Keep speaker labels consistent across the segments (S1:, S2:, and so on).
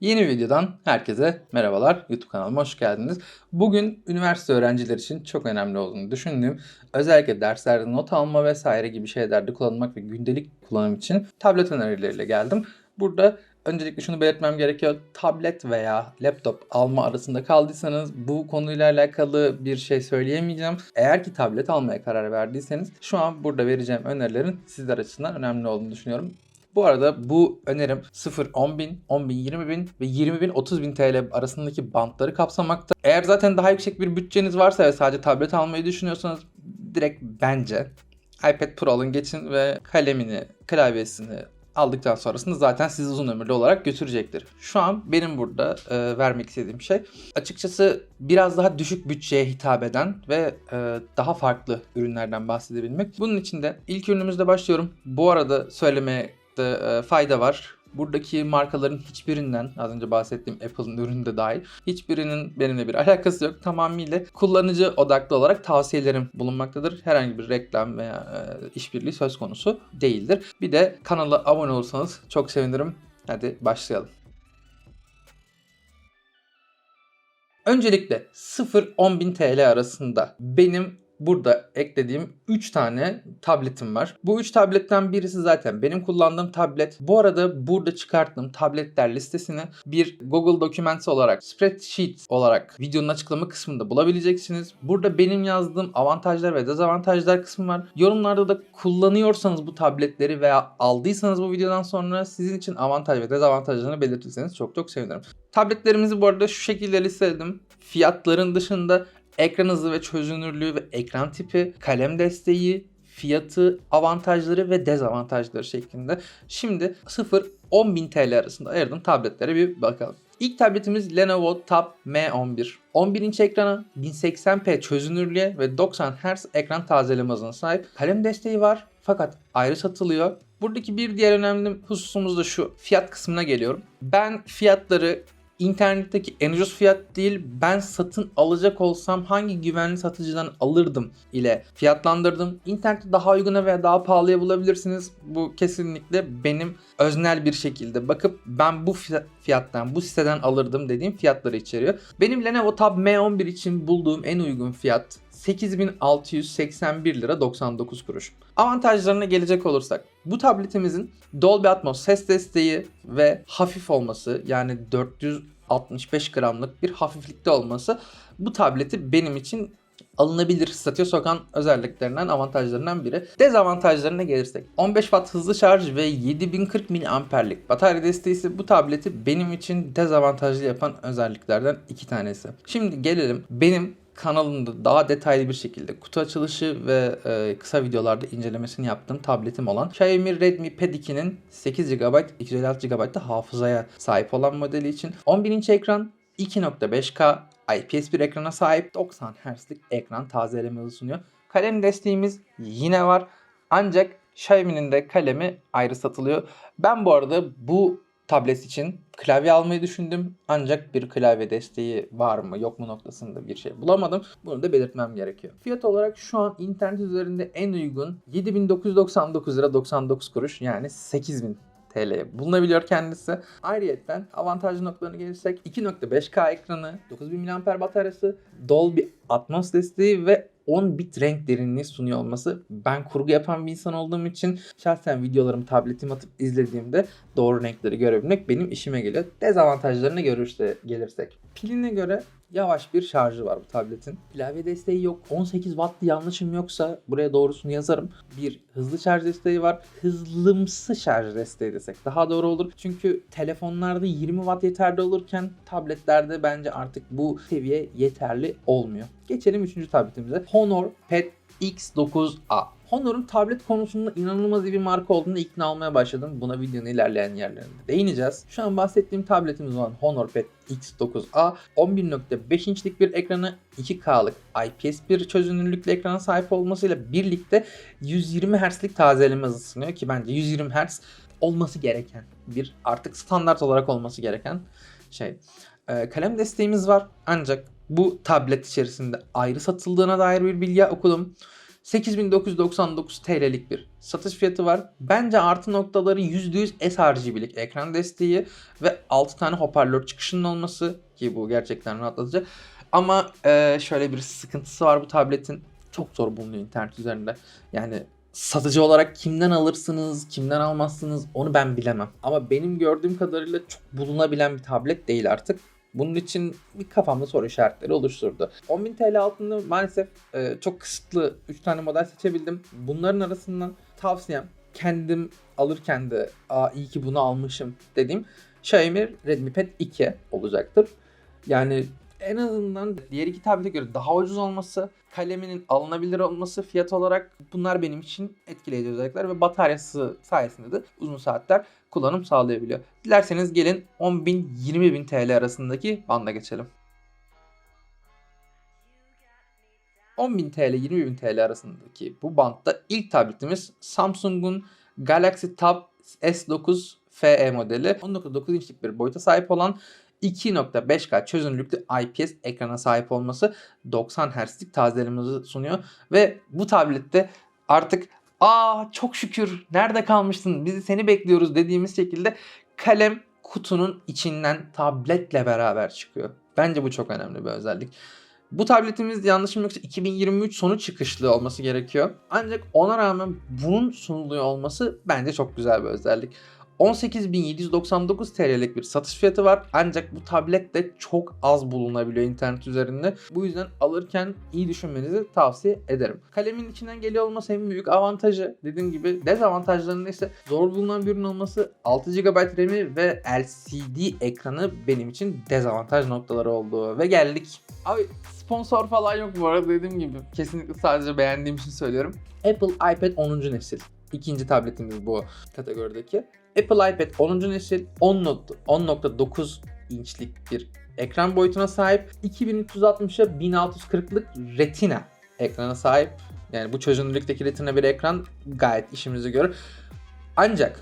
S1: Yeni videodan herkese merhabalar. YouTube kanalıma hoş geldiniz. Bugün üniversite öğrencileri için çok önemli olduğunu düşündüğüm, özellikle derslerde not alma vesaire gibi şeylerde kullanmak ve gündelik kullanım için tablet önerileriyle geldim. Burada öncelikle şunu belirtmem gerekiyor. Tablet veya laptop alma arasında kaldıysanız bu konuyla alakalı bir şey söyleyemeyeceğim. Eğer ki tablet almaya karar verdiyseniz şu an burada vereceğim önerilerin sizler açısından önemli olduğunu düşünüyorum. Bu arada bu önerim 0 10 bin, 10 bin 20 bin ve 20 bin 30 bin TL arasındaki bantları kapsamakta. Eğer zaten daha yüksek bir bütçeniz varsa ve sadece tablet almayı düşünüyorsanız direkt bence iPad Pro alın geçin ve kalemini, klavyesini aldıktan sonrasında zaten sizi uzun ömürlü olarak götürecektir. Şu an benim burada e, vermek istediğim şey açıkçası biraz daha düşük bütçeye hitap eden ve e, daha farklı ürünlerden bahsedebilmek. Bunun için de ilk ürünümüzle başlıyorum. Bu arada söylemeye de e, fayda var. Buradaki markaların hiçbirinden az önce bahsettiğim Apple'ın ürünü de dahil hiçbirinin benimle bir alakası yok. Tamamıyla kullanıcı odaklı olarak tavsiyelerim bulunmaktadır. Herhangi bir reklam veya e, işbirliği söz konusu değildir. Bir de kanala abone olursanız çok sevinirim. Hadi başlayalım. Öncelikle 0-10 bin TL arasında benim burada eklediğim 3 tane tabletim var. Bu 3 tabletten birisi zaten benim kullandığım tablet. Bu arada burada çıkarttığım tabletler listesini bir Google Documents olarak, spreadsheet olarak videonun açıklama kısmında bulabileceksiniz. Burada benim yazdığım avantajlar ve dezavantajlar kısmı var. Yorumlarda da kullanıyorsanız bu tabletleri veya aldıysanız bu videodan sonra sizin için avantaj ve dezavantajlarını belirtirseniz çok çok sevinirim. Tabletlerimizi bu arada şu şekilde listeledim. Fiyatların dışında ekran hızı ve çözünürlüğü ve ekran tipi, kalem desteği, fiyatı, avantajları ve dezavantajları şeklinde. Şimdi 0-10 bin TL arasında ayırdım tabletlere bir bakalım. İlk tabletimiz Lenovo Tab M11. 11 inç ekrana, 1080p çözünürlüğe ve 90 Hz ekran tazeleme hızına sahip. Kalem desteği var fakat ayrı satılıyor. Buradaki bir diğer önemli hususumuz da şu. Fiyat kısmına geliyorum. Ben fiyatları internetteki en ucuz fiyat değil ben satın alacak olsam hangi güvenli satıcıdan alırdım ile fiyatlandırdım. İnternette daha uyguna veya daha pahalıya bulabilirsiniz. Bu kesinlikle benim öznel bir şekilde bakıp ben bu fiyattan bu siteden alırdım dediğim fiyatları içeriyor. Benim Lenovo Tab M11 için bulduğum en uygun fiyat 8681 lira 99 kuruş. Avantajlarına gelecek olursak bu tabletimizin Dolby Atmos ses desteği ve hafif olması yani 465 gramlık bir hafiflikte olması bu tableti benim için alınabilir statüye sokan özelliklerinden avantajlarından biri. Dezavantajlarına gelirsek 15 watt hızlı şarj ve 7040 mAh'lik batarya desteği ise bu tableti benim için dezavantajlı yapan özelliklerden iki tanesi. Şimdi gelelim benim kanalımda daha detaylı bir şekilde kutu açılışı ve e, kısa videolarda incelemesini yaptığım tabletim olan Xiaomi Redmi Pad 2'nin 8 GB 256 GB da hafızaya sahip olan modeli için 11 inç ekran 2.5K IPS bir ekrana sahip 90 Hz'lik ekran tazeleme hızı sunuyor. Kalem desteğimiz yine var. Ancak Xiaomi'nin de kalemi ayrı satılıyor. Ben bu arada bu tablet için klavye almayı düşündüm. Ancak bir klavye desteği var mı yok mu noktasında bir şey bulamadım. Bunu da belirtmem gerekiyor. Fiyat olarak şu an internet üzerinde en uygun 7999 lira 99 kuruş yani 8000 TL'ye bulunabiliyor kendisi. Ayrıyeten avantajlı noktalarına gelirsek 2.5K ekranı, 9000 mAh bataryası, Dolby Atmos desteği ve 10 bit renk derinliği sunuyor olması. Ben kurgu yapan bir insan olduğum için şahsen videolarımı tabletime atıp izlediğimde doğru renkleri görebilmek benim işime geliyor. Dezavantajlarına görürse gelirsek. Piline göre yavaş bir şarjı var bu tabletin. Klavye desteği yok. 18 wattlı yanlışım yoksa buraya doğrusunu yazarım. Bir hızlı şarj desteği var. Hızlımsı şarj desteği desek daha doğru olur. Çünkü telefonlarda 20 watt yeterli olurken tabletlerde bence artık bu seviye yeterli olmuyor. Geçelim 3. tabletimize. Honor Pad X9A. Honor'un tablet konusunda inanılmaz iyi bir marka olduğunu ikna olmaya başladım. Buna videonun ilerleyen yerlerinde değineceğiz. Şu an bahsettiğim tabletimiz olan Honor Pad X9A 11.5 inçlik bir ekranı 2K'lık IPS bir çözünürlükle ekrana sahip olmasıyla birlikte 120 Hz'lik tazeleme hızı sunuyor ki bence 120 Hz olması gereken bir artık standart olarak olması gereken şey. Ee, kalem desteğimiz var ancak bu tablet içerisinde ayrı satıldığına dair bir bilgi okudum. 8999 TL'lik bir satış fiyatı var. Bence artı noktaları %100 sRGB'lik ekran desteği ve 6 tane hoparlör çıkışının olması ki bu gerçekten rahatlatıcı. Ama e, şöyle bir sıkıntısı var bu tabletin. Çok zor bulunuyor internet üzerinde. Yani satıcı olarak kimden alırsınız, kimden almazsınız onu ben bilemem. Ama benim gördüğüm kadarıyla çok bulunabilen bir tablet değil artık. Bunun için bir kafamda soru işaretleri oluşturdu. 10.000 TL altında maalesef e, çok kısıtlı 3 tane model seçebildim. Bunların arasından tavsiyem kendim alırken de Aa, iyi ki bunu almışım dediğim Xiaomi Redmi Pad 2 olacaktır. Yani en azından diğer iki tablete göre daha ucuz olması, kaleminin alınabilir olması fiyat olarak bunlar benim için etkileyici özellikler ve bataryası sayesinde de uzun saatler kullanım sağlayabiliyor. Dilerseniz gelin 10.000-20.000 TL arasındaki banda geçelim. 10.000 TL 20.000 TL arasındaki bu bantta ilk tabletimiz Samsung'un Galaxy Tab S9 FE modeli 19.9 inçlik bir boyuta sahip olan 2.5K çözünürlüklü IPS ekrana sahip olması 90 Hz'lik tazelememizi sunuyor ve bu tablette artık aa çok şükür nerede kalmıştın bizi seni bekliyoruz dediğimiz şekilde kalem kutunun içinden tabletle beraber çıkıyor. Bence bu çok önemli bir özellik. Bu tabletimiz yanlışım yoksa 2023 sonu çıkışlı olması gerekiyor. Ancak ona rağmen bunun sunuluyor olması bence çok güzel bir özellik. 18.799 TL'lik bir satış fiyatı var. Ancak bu tablet de çok az bulunabiliyor internet üzerinde. Bu yüzden alırken iyi düşünmenizi tavsiye ederim. Kalemin içinden geliyor olması en büyük avantajı. Dediğim gibi dezavantajlarında ise zor bulunan bir ürün olması 6 GB RAM'i ve LCD ekranı benim için dezavantaj noktaları oldu. Ve geldik. Abi sponsor falan yok bu arada dediğim gibi. Kesinlikle sadece beğendiğim için söylüyorum. Apple iPad 10. nesil. İkinci tabletimiz bu kategorideki. Apple iPad 10. nesil 10.9 inçlik bir ekran boyutuna sahip. 2360'a 1640'lık retina ekrana sahip. Yani bu çözünürlükteki retina bir ekran gayet işimizi görür. Ancak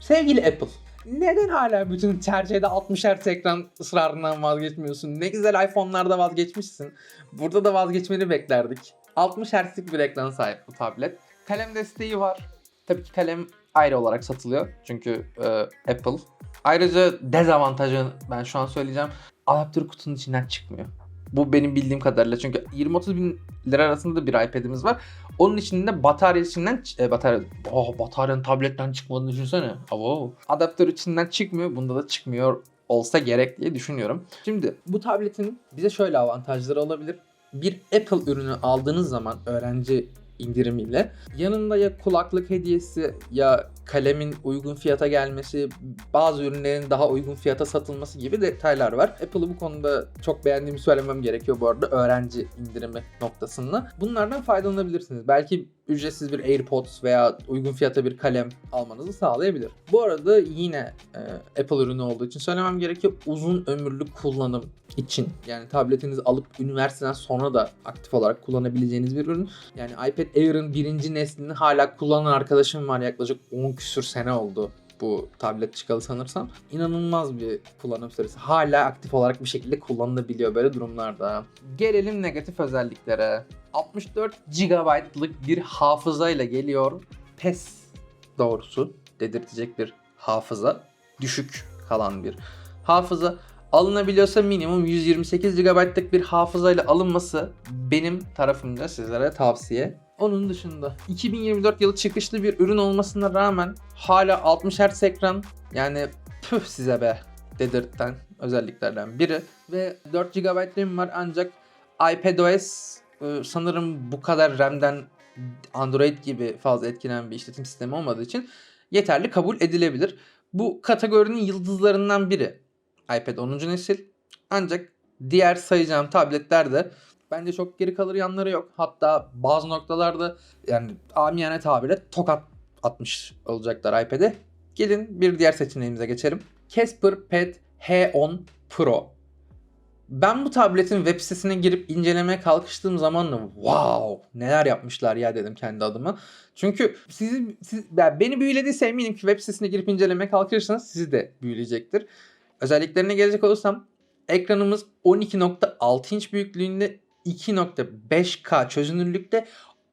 S1: sevgili Apple neden hala bütün tercihde 60 Hz ekran ısrarından vazgeçmiyorsun? Ne güzel iPhone'larda vazgeçmişsin. Burada da vazgeçmeni beklerdik. 60 Hz'lik bir ekrana sahip bu tablet. Kalem desteği var. Tabii ki kalem ayrı olarak satılıyor. Çünkü e, Apple. Ayrıca dezavantajı ben şu an söyleyeceğim. Adaptör kutunun içinden çıkmıyor. Bu benim bildiğim kadarıyla. Çünkü 20-30 bin lira arasında bir iPad'imiz var. Onun içinde batarya içinden e, batarya oh, bataryanın tabletten çıkmadığını düşünsene. Avo. Adaptör içinden çıkmıyor. Bunda da çıkmıyor olsa gerek diye düşünüyorum. Şimdi bu tabletin bize şöyle avantajları olabilir. Bir Apple ürünü aldığınız zaman öğrenci indirimiyle yanında ya kulaklık hediyesi ya kalemin uygun fiyata gelmesi, bazı ürünlerin daha uygun fiyata satılması gibi detaylar var. Apple'ı bu konuda çok beğendiğimi söylemem gerekiyor bu arada öğrenci indirimi noktasında. Bunlardan faydalanabilirsiniz. Belki ücretsiz bir AirPods veya uygun fiyata bir kalem almanızı sağlayabilir. Bu arada yine e, Apple ürünü olduğu için söylemem gerekiyor. Uzun ömürlü kullanım için yani tabletinizi alıp üniversiteden sonra da aktif olarak kullanabileceğiniz bir ürün. Yani iPad Air'ın birinci neslini hala kullanan arkadaşım var yaklaşık 10 küsür sene oldu bu tablet çıkalı sanırsam. İnanılmaz bir kullanım süresi. Hala aktif olarak bir şekilde kullanılabiliyor böyle durumlarda. Gelelim negatif özelliklere. 64 GB'lık bir hafızayla geliyor. PES doğrusu dedirtecek bir hafıza. Düşük kalan bir hafıza. Alınabiliyorsa minimum 128 GB'lık bir hafızayla alınması benim tarafımda sizlere tavsiye. Onun dışında 2024 yılı çıkışlı bir ürün olmasına rağmen hala 60 Hz ekran yani püf size be dedirten özelliklerden biri. Ve 4 GB RAM var ancak iPadOS e, sanırım bu kadar RAM'den Android gibi fazla etkilenen bir işletim sistemi olmadığı için yeterli kabul edilebilir. Bu kategorinin yıldızlarından biri iPad 10. nesil. Ancak diğer sayacağım tabletler de bence çok geri kalır yanları yok. Hatta bazı noktalarda yani amiyane tabirle tokat atmış olacaklar iPad'e. Gelin bir diğer seçeneğimize geçelim. Casper Pad H10 Pro. Ben bu tabletin web sitesine girip incelemeye kalkıştığım zaman wow neler yapmışlar ya dedim kendi adıma. Çünkü sizi, siz, yani beni büyülediyse eminim ki web sitesine girip incelemeye kalkırsanız sizi de büyüleyecektir. Özelliklerine gelecek olursam ekranımız 12.6 inç büyüklüğünde 2.5K çözünürlükte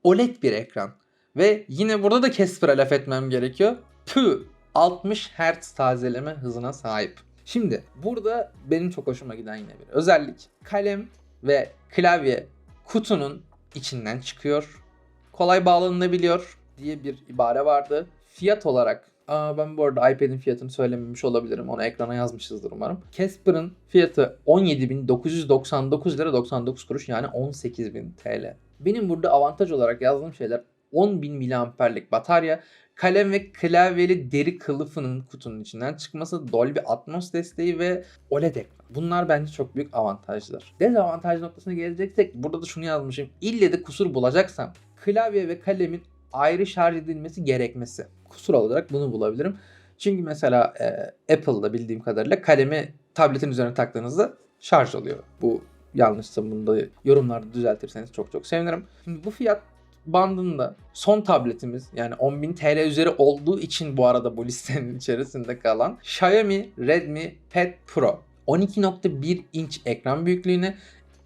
S1: OLED bir ekran. Ve yine burada da Casper'a laf etmem gerekiyor. Pü 60 Hz tazeleme hızına sahip. Şimdi burada benim çok hoşuma giden yine bir özellik. Kalem ve klavye kutunun içinden çıkıyor. Kolay bağlanılabiliyor diye bir ibare vardı. Fiyat olarak Aa, ben bu arada iPad'in fiyatını söylememiş olabilirim. Onu ekrana yazmışızdır umarım. Casper'ın fiyatı 17.999 lira 99 kuruş yani 18.000 TL. Benim burada avantaj olarak yazdığım şeyler 10.000 miliamperlik batarya, kalem ve klavyeli deri kılıfının kutunun içinden çıkması, Dolby Atmos desteği ve OLED ekran. Bunlar bence çok büyük avantajlar. Dezavantaj noktasına geleceksek burada da şunu yazmışım. İlle de kusur bulacaksam klavye ve kalemin ayrı şarj edilmesi gerekmesi. Kusur olarak bunu bulabilirim. Çünkü mesela e, Apple'da bildiğim kadarıyla kalemi tabletin üzerine taktığınızda şarj oluyor. Bu yanlışsa bunu da yorumlarda düzeltirseniz çok çok sevinirim. Şimdi bu fiyat bandında son tabletimiz yani 10.000 TL üzeri olduğu için bu arada bu listenin içerisinde kalan Xiaomi Redmi Pad Pro 12.1 inç ekran büyüklüğüne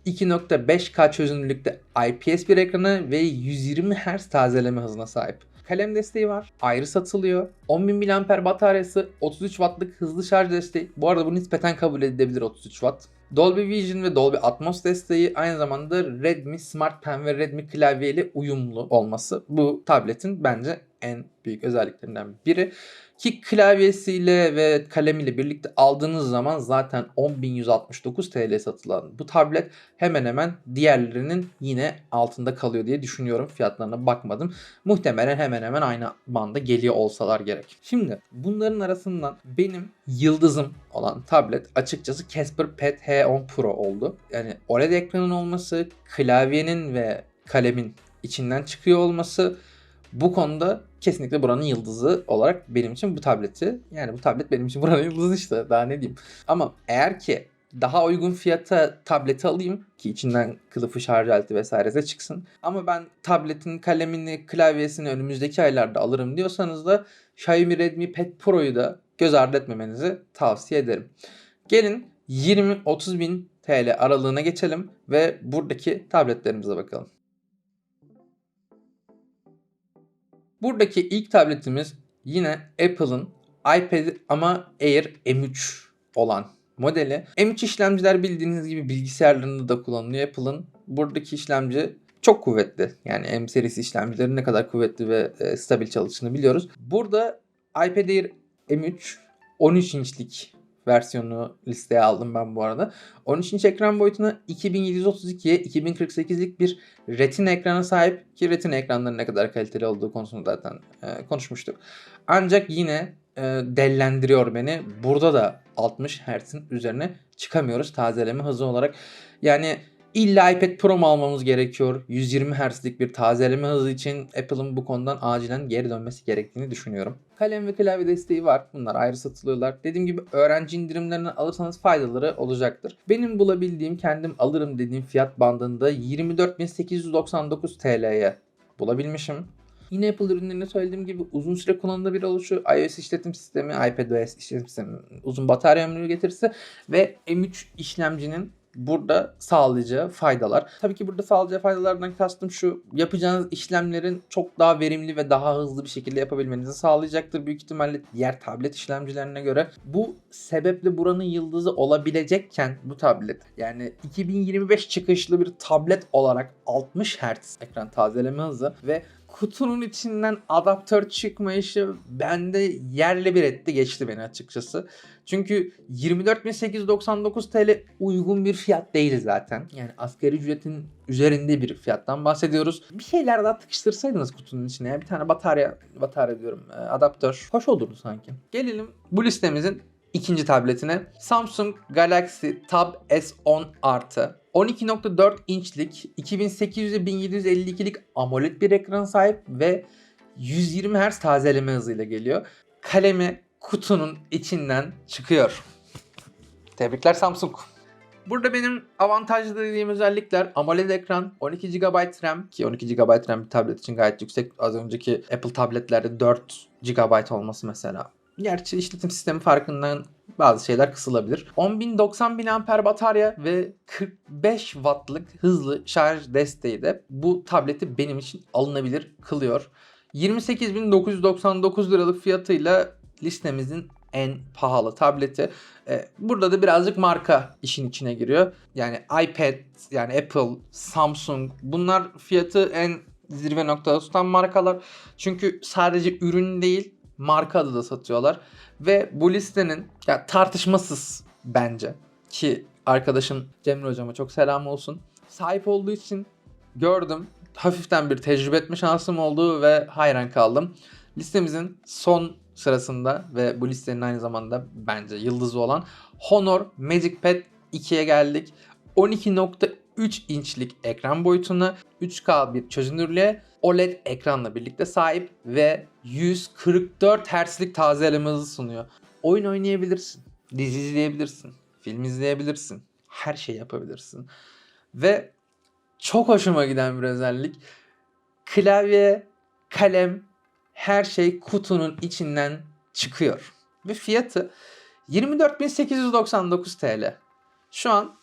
S1: 2.5K çözünürlükte IPS bir ekranı ve 120 Hz tazeleme hızına sahip. Kalem desteği var. Ayrı satılıyor. 10.000 mAh bataryası, 33 Watt'lık hızlı şarj desteği. Bu arada bu nispeten kabul edilebilir 33 Watt. Dolby Vision ve Dolby Atmos desteği aynı zamanda Redmi Smart Pen ve Redmi klavye ile uyumlu olması bu tabletin bence en büyük özelliklerinden biri. Ki klavyesiyle ve kalemiyle birlikte aldığınız zaman zaten 10.169 TL satılan bu tablet hemen hemen diğerlerinin yine altında kalıyor diye düşünüyorum. Fiyatlarına bakmadım. Muhtemelen hemen hemen aynı banda geliyor olsalar gerek. Şimdi bunların arasından benim yıldızım olan tablet açıkçası Casper Pad H10 Pro oldu. Yani OLED ekranın olması, klavyenin ve kalemin içinden çıkıyor olması bu konuda kesinlikle buranın yıldızı olarak benim için bu tableti. Yani bu tablet benim için buranın yıldızı işte daha ne diyeyim. Ama eğer ki daha uygun fiyata tableti alayım ki içinden kılıfı şarj aleti vesairesi çıksın. Ama ben tabletin kalemini, klavyesini önümüzdeki aylarda alırım diyorsanız da Xiaomi Redmi Pad Pro'yu da göz ardı etmemenizi tavsiye ederim. Gelin 20-30 bin TL aralığına geçelim ve buradaki tabletlerimize bakalım. Buradaki ilk tabletimiz yine Apple'ın iPad ama Air M3 olan modeli. M3 işlemciler bildiğiniz gibi bilgisayarlarında da kullanılıyor. Apple'ın buradaki işlemci çok kuvvetli. Yani M serisi işlemcilerin ne kadar kuvvetli ve e, stabil çalıştığını biliyoruz. Burada iPad Air M3 13 inçlik versiyonu listeye aldım ben bu arada. 13 inç ekran boyutuna 2732'ye 2048'lik bir retina ekrana sahip ki retina ekranların ne kadar kaliteli olduğu konusunda zaten e, konuşmuştuk. Ancak yine e, dellendiriyor beni. Burada da 60 Hz'in üzerine çıkamıyoruz tazeleme hızı olarak. Yani İlla iPad Pro mu almamız gerekiyor? 120 Hz'lik bir tazeleme hızı için Apple'ın bu konudan acilen geri dönmesi gerektiğini düşünüyorum. Kalem ve klavye desteği var. Bunlar ayrı satılıyorlar. Dediğim gibi öğrenci indirimlerini alırsanız faydaları olacaktır. Benim bulabildiğim kendim alırım dediğim fiyat bandında 24.899 TL'ye bulabilmişim. Yine Apple ürünlerinde söylediğim gibi uzun süre kullanılabilir oluşu, iOS işletim sistemi, iPadOS işletim sistemi uzun batarya ömrü getirisi ve M3 işlemcinin burada sağlayacağı faydalar. Tabii ki burada sağlayacağı faydalardan kastım şu. Yapacağınız işlemlerin çok daha verimli ve daha hızlı bir şekilde yapabilmenizi sağlayacaktır. Büyük ihtimalle diğer tablet işlemcilerine göre. Bu sebeple buranın yıldızı olabilecekken bu tablet yani 2025 çıkışlı bir tablet olarak 60 Hz ekran tazeleme hızı ve kutunun içinden adaptör çıkmayışı bende yerle bir etti geçti beni açıkçası. Çünkü 24.899 TL uygun bir fiyat değil zaten. Yani asgari ücretin üzerinde bir fiyattan bahsediyoruz. Bir şeyler daha tıkıştırsaydınız kutunun içine. Bir tane batarya, batarya diyorum adaptör. Hoş olurdu sanki. Gelelim bu listemizin ikinci tabletine. Samsung Galaxy Tab S10 artı. 12.4 inçlik 2800'e 1752'lik AMOLED bir ekran sahip ve 120 Hz tazeleme hızıyla geliyor. Kalemi kutunun içinden çıkıyor. Tebrikler Samsung. Burada benim avantajlı dediğim özellikler AMOLED ekran, 12 GB RAM ki 12 GB RAM bir tablet için gayet yüksek. Az önceki Apple tabletlerde 4 GB olması mesela Gerçi işletim sistemi farkından bazı şeyler kısılabilir. 10.090 mAh batarya ve 45 wattlık hızlı şarj desteği de bu tableti benim için alınabilir kılıyor. 28.999 liralık fiyatıyla listemizin en pahalı tableti. Ee, Burada da birazcık marka işin içine giriyor. Yani iPad, yani Apple, Samsung bunlar fiyatı en zirve noktada tutan markalar. Çünkü sadece ürün değil marka adı da satıyorlar. Ve bu listenin ya tartışmasız bence ki arkadaşım Cemre hocama çok selam olsun. Sahip olduğu için gördüm. Hafiften bir tecrübe etme şansım oldu ve hayran kaldım. Listemizin son sırasında ve bu listenin aynı zamanda bence yıldızı olan Honor Magic Pad 2'ye geldik. 12.3 inçlik ekran boyutuna 3K bir çözünürlüğe OLED ekranla birlikte sahip ve 144 Hz'lik tazeleme hızı sunuyor. Oyun oynayabilirsin, dizi izleyebilirsin, film izleyebilirsin, her şey yapabilirsin. Ve çok hoşuma giden bir özellik. Klavye, kalem, her şey kutunun içinden çıkıyor. Ve fiyatı 24.899 TL. Şu an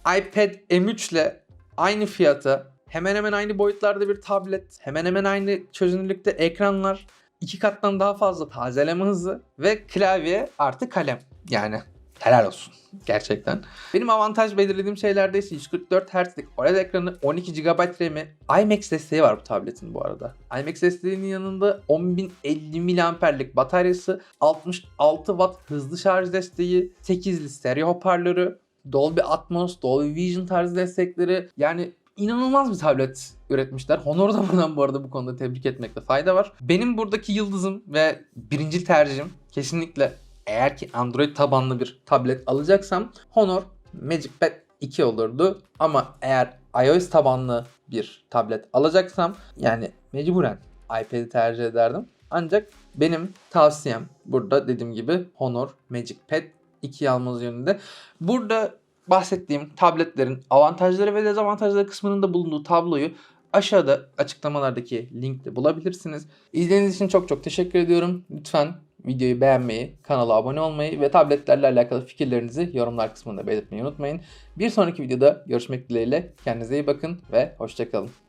S1: iPad M3 ile aynı fiyata hemen hemen aynı boyutlarda bir tablet, hemen hemen aynı çözünürlükte ekranlar, iki kattan daha fazla tazeleme hızı ve klavye artı kalem. Yani helal olsun gerçekten. Benim avantaj belirlediğim şeylerde ise 144 Hz'lik OLED ekranı, 12 GB RAM'i, IMAX desteği var bu tabletin bu arada. IMAX desteğinin yanında 10.050 mAh'lik bataryası, 66 Watt hızlı şarj desteği, 8'li stereo hoparlörü, Dolby Atmos, Dolby Vision tarzı destekleri yani inanılmaz bir tablet üretmişler. Honor'u da buradan bu arada bu konuda tebrik etmekte fayda var. Benim buradaki yıldızım ve birinci tercihim kesinlikle eğer ki Android tabanlı bir tablet alacaksam Honor Magic Pad 2 olurdu. Ama eğer iOS tabanlı bir tablet alacaksam yani mecburen iPad'i tercih ederdim. Ancak benim tavsiyem burada dediğim gibi Honor Magic Pad 2'yi almanız yönünde. Burada bahsettiğim tabletlerin avantajları ve dezavantajları kısmının da bulunduğu tabloyu aşağıda açıklamalardaki linkte bulabilirsiniz. İzlediğiniz için çok çok teşekkür ediyorum. Lütfen videoyu beğenmeyi, kanala abone olmayı ve tabletlerle alakalı fikirlerinizi yorumlar kısmında belirtmeyi unutmayın. Bir sonraki videoda görüşmek dileğiyle. Kendinize iyi bakın ve hoşçakalın.